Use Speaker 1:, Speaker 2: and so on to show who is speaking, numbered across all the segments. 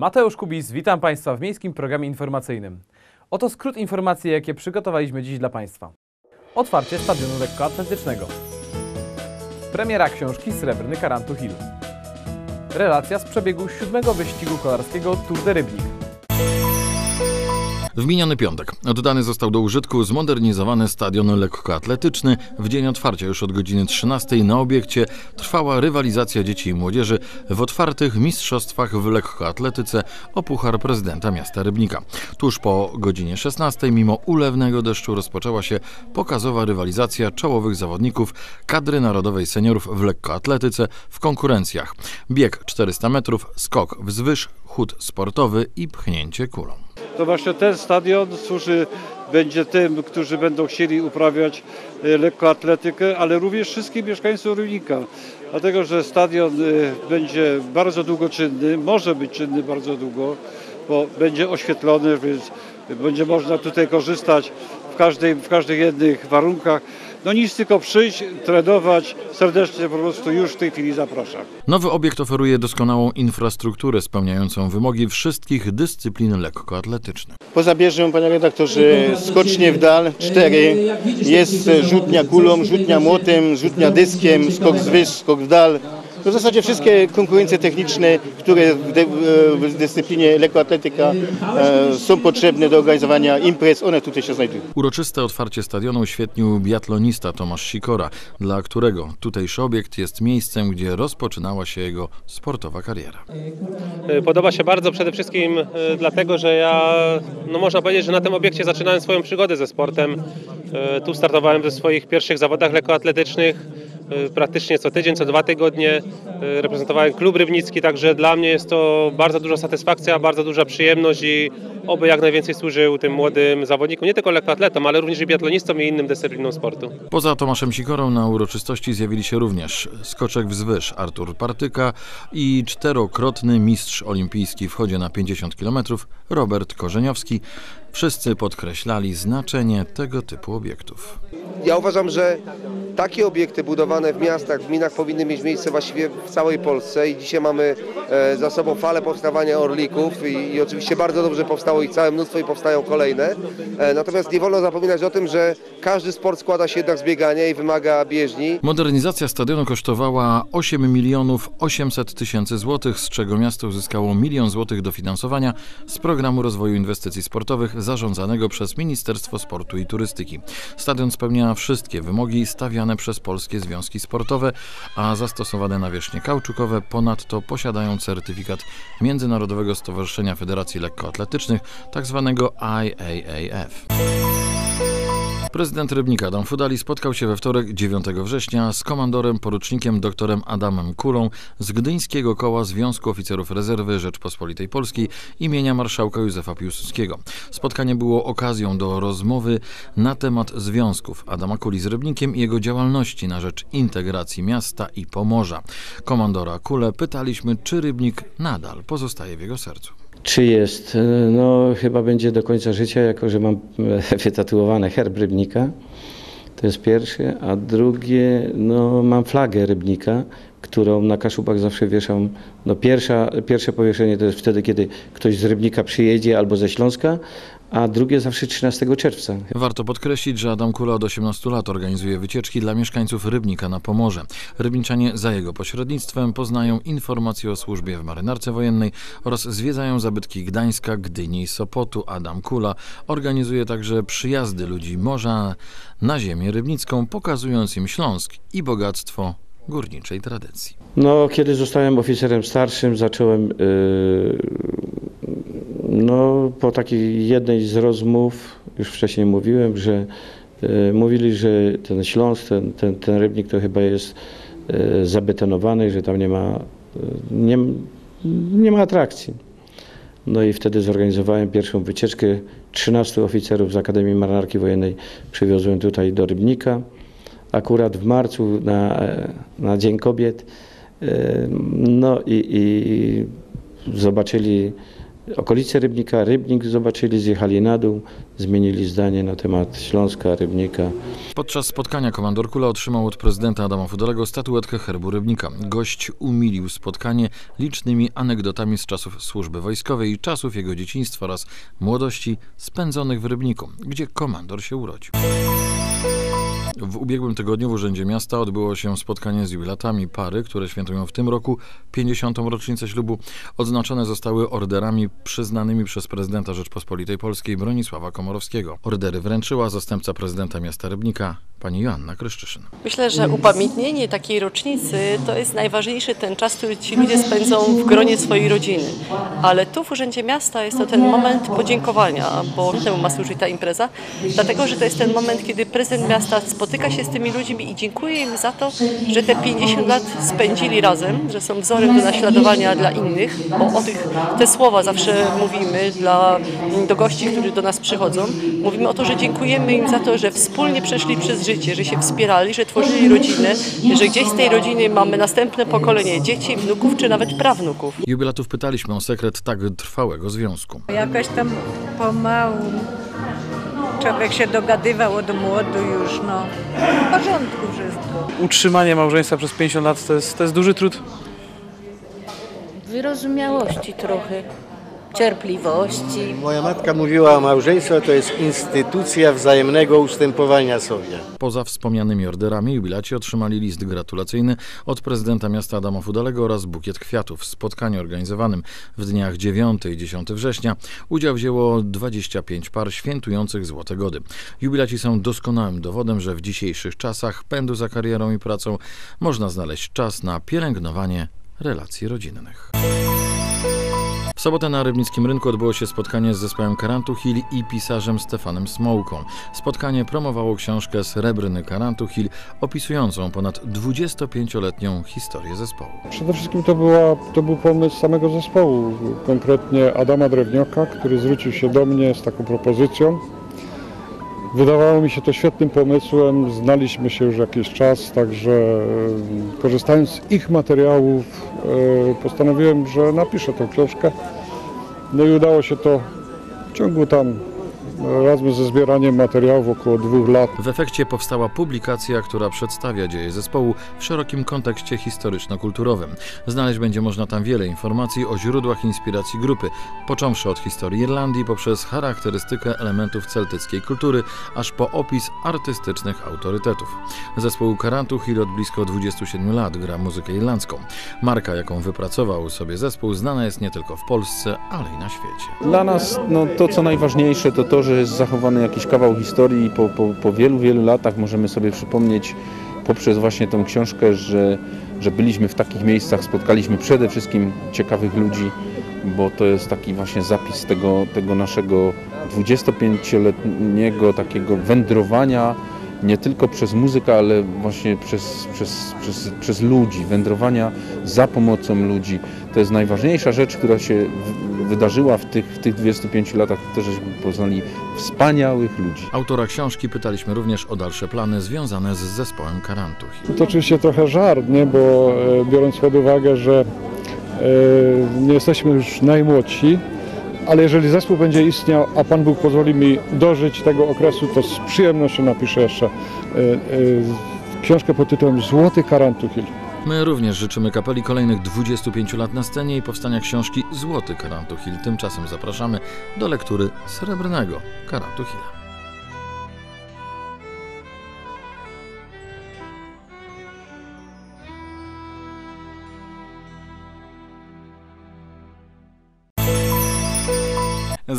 Speaker 1: Mateusz Kubis, witam Państwa w miejskim programie informacyjnym. Oto skrót informacji, jakie przygotowaliśmy dziś dla Państwa. Otwarcie stadionu lekkoatletycznego. Premiera książki Srebrny Karantu Hill. Relacja z przebiegu siódmego wyścigu kolarskiego Tour de Rybnik.
Speaker 2: W miniony piątek oddany został do użytku zmodernizowany stadion lekkoatletyczny. W dzień otwarcia już od godziny 13 na obiekcie trwała rywalizacja dzieci i młodzieży w otwartych mistrzostwach w lekkoatletyce o Puchar Prezydenta Miasta Rybnika. Tuż po godzinie 16 mimo ulewnego deszczu rozpoczęła się pokazowa rywalizacja czołowych zawodników kadry narodowej seniorów w lekkoatletyce w konkurencjach. Bieg 400 metrów, skok wzwyż, chód sportowy i pchnięcie kulą.
Speaker 3: To właśnie ten stadion służy będzie tym, którzy będą chcieli uprawiać e, lekkoatletykę, ale również wszystkim mieszkańcom Rybnika. Dlatego, że stadion e, będzie bardzo długoczynny, może być czynny bardzo długo, bo będzie oświetlony, więc będzie można tutaj korzystać w, każdej, w każdych jednych warunkach. No nic, tylko przyjść, trenować. Serdecznie po prostu już w tej chwili zapraszam.
Speaker 2: Nowy obiekt oferuje doskonałą infrastrukturę spełniającą wymogi wszystkich dyscyplin lekkoatletycznych.
Speaker 4: Poza bieżnią, panie redaktorze, skocznie w dal, cztery. Jest rzutnia kulą, rzutnia młotem, rzutnia dyskiem, skok z wyż, skok w dal. To w zasadzie wszystkie konkurencje techniczne, które w, dy- w dyscyplinie lekkoatletyka e, są potrzebne do organizowania imprez, one tutaj się znajdują.
Speaker 2: Uroczyste otwarcie stadionu uświetnił biatlonista Tomasz Sikora, dla którego tutejszy obiekt jest miejscem, gdzie rozpoczynała się jego sportowa kariera.
Speaker 5: Y, Podoba się bardzo przede wszystkim y, dlatego, że ja, no można powiedzieć, że na tym obiekcie zaczynałem swoją przygodę ze sportem. Y, Tu startowałem we swoich pierwszych zawodach lekkoatletycznych. y, Praktycznie co tydzień, co dwa tygodnie y, reprezentowałem klub rybnicki, także dla mnie jest to bardzo duża satysfakcja, bardzo duża przyjemność i oby jak najwięcej służył tym młodym zawodnikom, nie tylko lekkoatletom, ale również i biatlonistom i innym dyscyplinom sportu.
Speaker 2: Poza Tomaszem Sikorą na uroczystości zjawili się również skoczek wzwyż Artur Partyka i czterokrotny mistrz olimpijski w chodzie na 50 km Robert Korzeniowski. Wszyscy podkreślali znaczenie tego typu obiektów.
Speaker 6: Ja uważam, że takie obiekty budowane w miastach, w gminach powinny mieć miejsce właściwie w całej Polsce i dzisiaj mamy e, za sobą falę powstawania orlików i, i oczywiście bardzo dobrze powstało ich całe mnóstwo i powstają kolejne. E, natomiast nie wolno zapominać o tym, że każdy sport składa się jednak z biegania i wymaga bieżni.
Speaker 2: Modernizacja stadionu kosztowała 8 milionów 800 tysięcy złotych, z czego miasto uzyskało milion złotych dofinansowania z programu rozwoju inwestycji sportowych zarządzanego przez Ministerstwo Sportu i Turystyki. Stadion spełnia wszystkie wymogi stawiane przez polskie związki sportowe, a zastosowane nawierzchnie kauczukowe ponadto posiadają certyfikat Międzynarodowego Stowarzyszenia Federacji Lekkoatletycznych, tzw. IAAF. Prezydent Rybnika Adam Fudali spotkał się we wtorek 9 września z komandorem porucznikiem doktorem Adamem Kulą z Gdyńskiego Koła Związku Oficerów Rezerwy Rzeczpospolitej Polskiej imienia marszałka Józefa Piłsudskiego. Spotkanie było okazją do rozmowy na temat związków Adama Kuli z Rybnikiem i jego działalności na rzecz integracji miasta i Pomorza. Komandora Kulę pytaliśmy, czy Rybnik nadal pozostaje w jego sercu.
Speaker 7: Czy jest? No chyba będzie do końca życia, jako że mam e, wytatuowane herb Rybnika. To jest pierwsze. A drugie, no mam flagę Rybnika, którą na Kaszubach zawsze wieszam. No pierwsza, pierwsze powieszenie to jest wtedy, kiedy ktoś z Rybnika przyjedzie albo ze Śląska, a drugie zawsze 13 czerwca.
Speaker 2: Warto podkreślić, że Adam Kula od 18 lat organizuje wycieczki dla mieszkańców Rybnika na Pomorze. Rybniczanie za jego pośrednictwem poznają informacje o służbie w marynarce wojennej oraz zwiedzają zabytki Gdańska, Gdyni i Sopotu. Adam Kula organizuje także przyjazdy ludzi morza na ziemię rybnicką, pokazując im Śląsk i bogactwo górniczej tradycji.
Speaker 7: No, kiedy zostałem oficerem starszym, zacząłem, yy, no, po takiej jednej z rozmów, już wcześniej mówiłem, że yy, mówili, że ten Śląsk, ten, ten, ten rybnik to chyba jest yy, zabetonowany, że tam nie ma, yy, nie, nie ma atrakcji. No i wtedy zorganizowałem pierwszą wycieczkę. 13 oficerów z Akademii Marynarki Wojennej przywiozłem tutaj do Rybnika. Akurat w marcu na, na Dzień Kobiet. E, No i, i zobaczyli okolice Rybnika. Rybnik zobaczyli, zjechali na dół, zmienili zdanie na temat Śląska, Rybnika.
Speaker 2: Podczas spotkania komandor Kula otrzymał od prezydenta Adama Fudolego statuetkę herbu Rybnika. Gość umilił spotkanie licznymi anegdotami z czasów służby wojskowej i czasów jego dzieciństwa oraz młodości spędzonych w Rybniku, gdzie komandor się urodził. W ubiegłym tygodniu w Urzędzie Miasta odbyło się spotkanie z jubilatami pary, które świętują w tym roku 50. rocznicę ślubu. Odznaczone zostały orderami przyznanymi przez prezydenta Rzeczpospolitej Polskiej Bronisława Komorowskiego. Ordery wręczyła zastępca prezydenta miasta Rybnika, pani Joanna Kryszczyszyn.
Speaker 8: Myślę, że upamiętnienie takiej rocznicy to jest najważniejszy ten czas, który ci ludzie spędzą w gronie swojej rodziny. Ale tu w Urzędzie Miasta jest to ten moment podziękowania, bo temu ma służyć ta impreza, dlatego że to jest ten moment, kiedy prezydent miasta spotyka się z tymi ludźmi i dziękuję im za to, że te 50 lat spędzili razem, że są wzorem do naśladowania dla innych, bo o tych, te słowa zawsze mówimy dla, do gości, którzy do nas przychodzą. Mówimy o to, że dziękujemy im za to, że wspólnie przeszli przez życie, że się wspierali, że tworzyli rodzinę, że gdzieś z tej rodziny mamy następne pokolenie dzieci, wnuków czy nawet prawnuków.
Speaker 2: Jubilatów pytaliśmy o sekret tak trwałego związku.
Speaker 9: Jakoś tam pomału człowiek się dogadywał od młodu już, no. W porządku wszystko.
Speaker 1: Utrzymanie małżeństwa przez 50 lat to jest, to jest duży trud.
Speaker 10: Wyrozumiałości trochę, cierpliwości.
Speaker 4: Moja matka mówiła, o małżeństwo to jest instytucja wzajemnego ustępowania sobie.
Speaker 2: Poza wspomnianymi orderami jubilaci otrzymali list gratulacyjny od prezydenta miasta Adama Fudalego oraz bukiet kwiatów. W spotkaniu organizowanym w dniach 9 i 10 września udział wzięło 25 par świętujących Złote Gody. Jubilaci są doskonałym dowodem, że w dzisiejszych czasach pędu za karierą i pracą można znaleźć czas na pielęgnowanie relacji rodzinnych. W sobotę na Rybnickim Rynku odbyło się spotkanie z zespołem Karantu Hill i pisarzem Stefanem Smołką. Spotkanie promowało książkę Srebrny Karantu Hill, opisującą ponad 25-letnią historię zespołu.
Speaker 11: Przede wszystkim to, była, to był pomysł samego zespołu, konkretnie Adama Drewnioka, który zwrócił się do mnie z taką propozycją. Wydawało mi się to świetnym pomysłem, znaliśmy się już jakiś czas, także e, korzystając z ich materiałów e, postanowiłem, że napiszę tą książkę. No i udało się to w ciągu tam razem ze zbieraniem materiałów około dwóch lat.
Speaker 2: W efekcie powstała publikacja, która przedstawia dzieje zespołu w szerokim kontekście historyczno-kulturowym. Znaleźć będzie można tam wiele informacji o źródłach inspiracji grupy, począwszy od historii Irlandii poprzez charakterystykę elementów celtyckiej kultury, aż po opis artystycznych autorytetów. Zespół Karantu Hill od blisko 27 lat gra muzykę irlandzką. Marka, jaką wypracował sobie zespół, znana jest nie tylko w Polsce, ale i na świecie.
Speaker 12: Dla nas no, to, co najważniejsze, to to, że jest zachowany jakiś kawał historii i po, po, po wielu, wielu latach możemy sobie przypomnieć poprzez właśnie tą książkę, że, że byliśmy w takich miejscach, spotkaliśmy przede wszystkim ciekawych ludzi, bo to jest taki właśnie zapis tego, tego naszego 25-letniego takiego wędrowania nie tylko przez muzykę, ale właśnie przez, przez, przez, przez ludzi, wędrowania za pomocą ludzi. To jest najważniejsza rzecz, która się wydarzyła w tych, w tych 25 latach, to żeśmy poznali wspaniałych ludzi.
Speaker 2: Autora książki pytaliśmy również o dalsze plany związane z zespołem Karantu Hill.
Speaker 11: To oczywiście trochę żart, nie? bo e, biorąc pod uwagę, że e, nie jesteśmy już najmłodsi, ale jeżeli zespół będzie istniał, a Pan Bóg pozwoli mi dożyć tego okresu, to z przyjemnością napiszę jeszcze e, książkę pod tytułem Złoty Karantu Hill.
Speaker 2: My również życzymy kapeli kolejnych 25 lat na scenie i powstania książki Złoty Karantu Hill. Tymczasem zapraszamy do lektury Srebrnego Karantu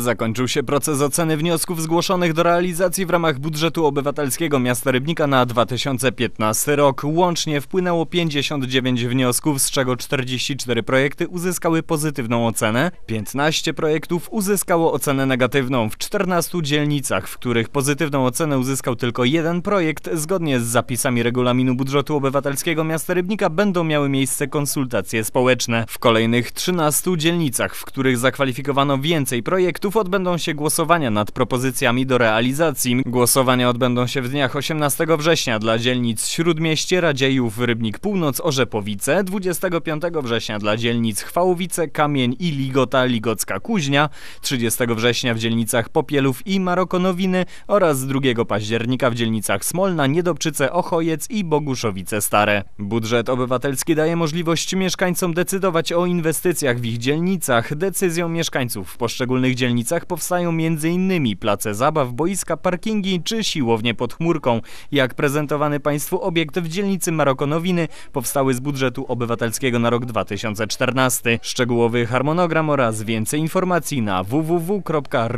Speaker 13: Zakończył się proces oceny wniosków zgłoszonych do realizacji w ramach budżetu obywatelskiego miasta Rybnika na 2015 rok. Łącznie wpłynęło 59 wniosków, z czego 44 projekty uzyskały pozytywną ocenę, 15 projektów uzyskało ocenę negatywną w 14 dzielnicach, w których pozytywną ocenę uzyskał tylko jeden projekt. Zgodnie z zapisami regulaminu budżetu obywatelskiego miasta Rybnika będą miały miejsce konsultacje społeczne. W kolejnych 13 dzielnicach, w których zakwalifikowano więcej projektów, projektów odbędą się głosowania nad propozycjami do realizacji. Głosowania odbędą się w dniach 18 września dla dzielnic Śródmieście, Radziejów, Rybnik Północ, Orzepowice, 25 września dla dzielnic Chwałowice, Kamień i Ligota, Ligocka Kuźnia, 30 września w dzielnicach Popielów i Marokonowiny oraz 2 października w dzielnicach Smolna, Niedobczyce, Ochojec i Boguszowice Stare. Budżet obywatelski daje możliwość mieszkańcom decydować o inwestycjach w ich dzielnicach. Decyzją mieszkańców w poszczególnych dzielnicach powstają m.in. place zabaw, boiska, parkingi czy siłownie pod chmurką. Jak prezentowany Państwu obiekt w dzielnicy Marokonowiny powstały z budżetu obywatelskiego na rok 2014. Szczegółowy harmonogram oraz więcej informacji na www.rybnik.eu.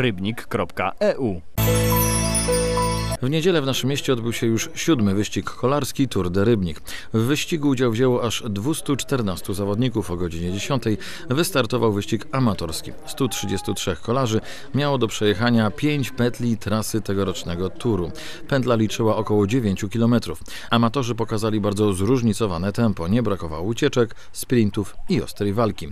Speaker 2: W niedzielę w naszym mieście odbył się już siódmy wyścig kolarski Tour de Rybnik. W wyścigu udział wzięło aż 214 zawodników. O godzinie 10 wystartował wyścig amatorski. 133 kolarzy miało do przejechania 5 petli trasy tegorocznego turu. Pętla liczyła około 9 km. Amatorzy pokazali bardzo zróżnicowane tempo. Nie brakowało ucieczek, sprintów i ostrej walki.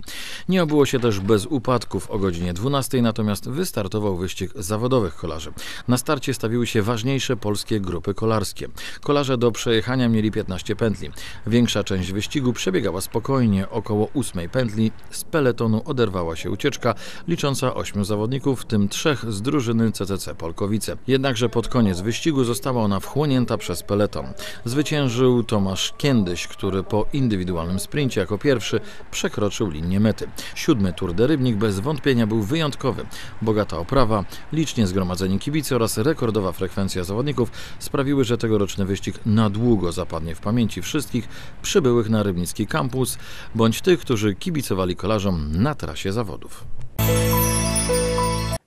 Speaker 2: Nie obyło się też bez upadków. O godzinie 12 natomiast wystartował wyścig zawodowych kolarzy. Na starcie stawiły się ważniejsze polskie grupy kolarskie. Kolarze do przejechania mieli 15 pętli. Większa część wyścigu przebiegała spokojnie. Około ósmej pętli z peletonu oderwała się ucieczka, licząca 8 zawodników, w tym trzech z drużyny CCC Polkowice. Jednakże pod koniec wyścigu została ona wchłonięta przez peleton. Zwyciężył Tomasz Kiendyś, który po indywidualnym sprincie jako pierwszy przekroczył linię mety. Siódmy Tour de Rybnik bez wątpienia był wyjątkowy. Bogata oprawa, licznie zgromadzeni kibice oraz rekordowa frekwencja zawodników sprawiły, że tegoroczny wyścig na długo zapadnie w pamięci wszystkich przybyłych na rybnicki kampus, bądź tych, którzy kibicowali kolarzom na trasie zawodów.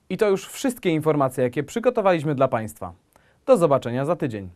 Speaker 1: I to już wszystkie informacje, jakie przygotowaliśmy dla Państwa. Do zobaczenia za tydzień.